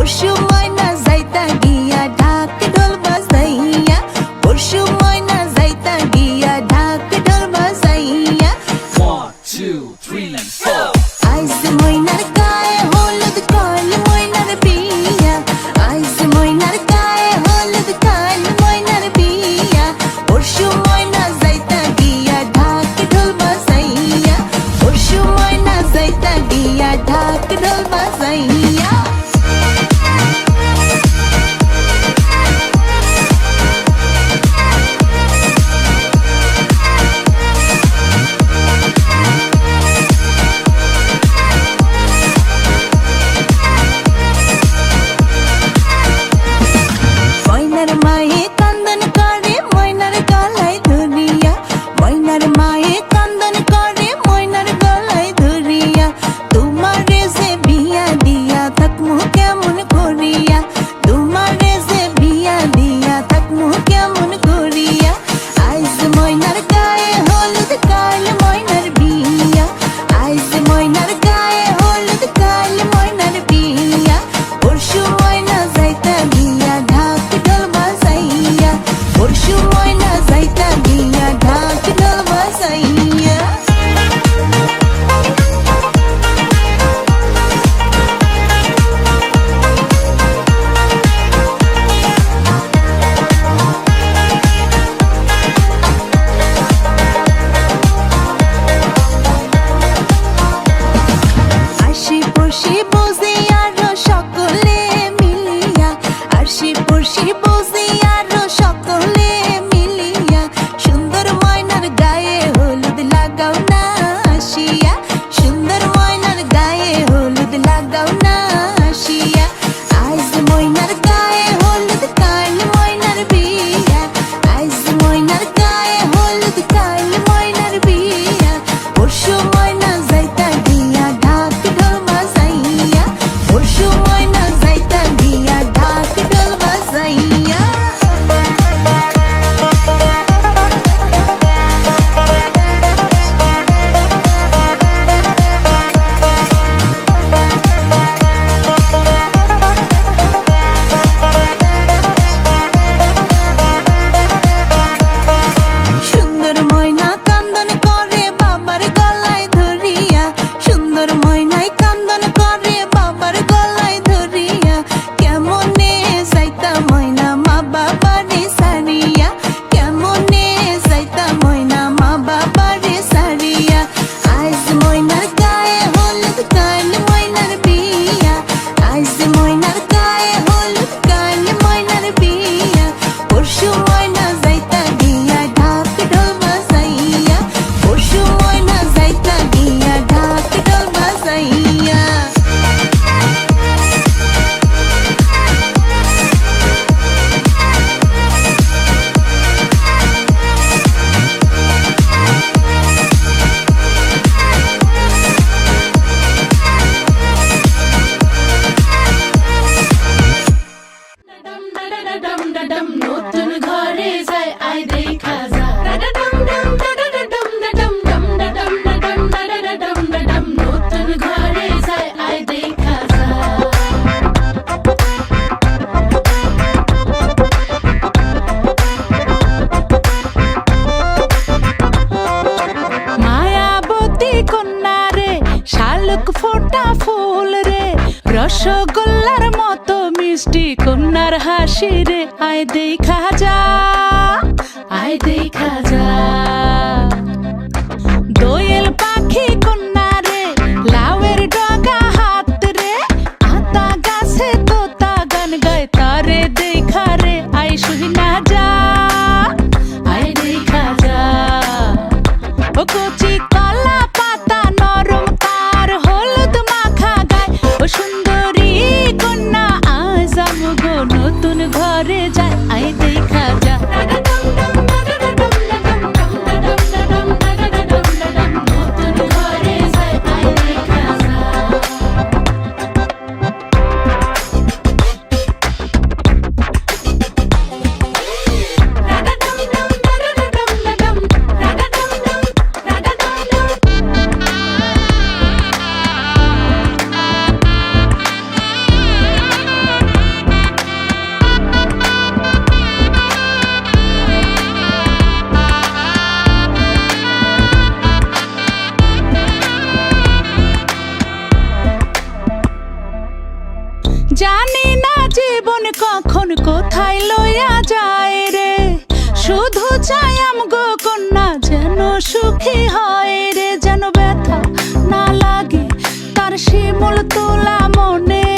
Hoşuma și buzi ফোটা ফুল রে রসগোল্লার মতো মিষ্টি কন্যার হাসি রে আয় দেখা যা। Friday cuz কখন কোথায় লইয়া যায় রে? শুধু চাই আমগো কন্যা যেন সুখী হয় রে, যেন ব্যথা না লাগে। তার শিমুল তোলা মনে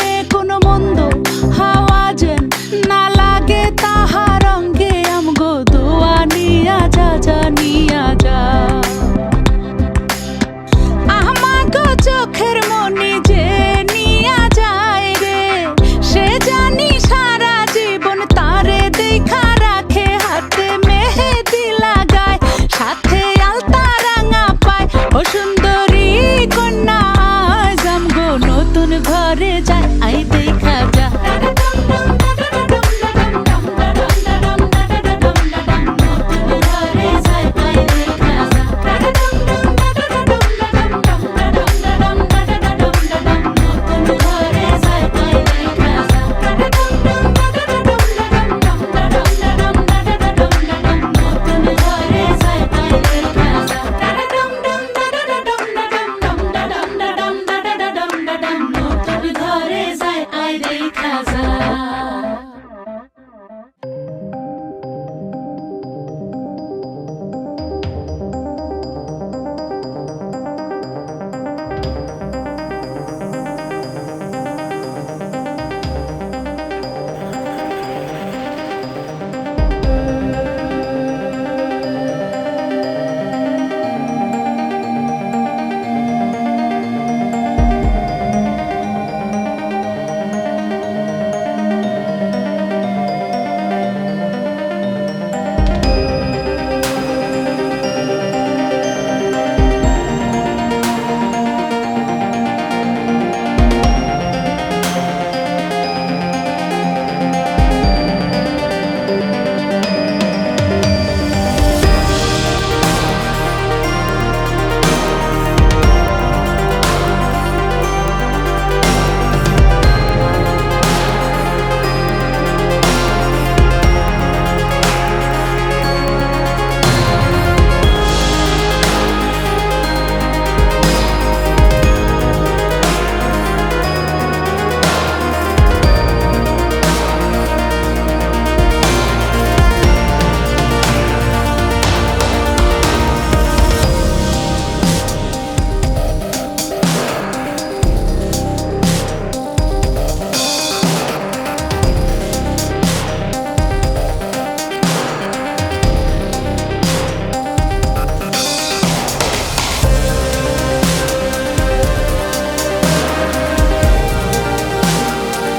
নিয়া যা।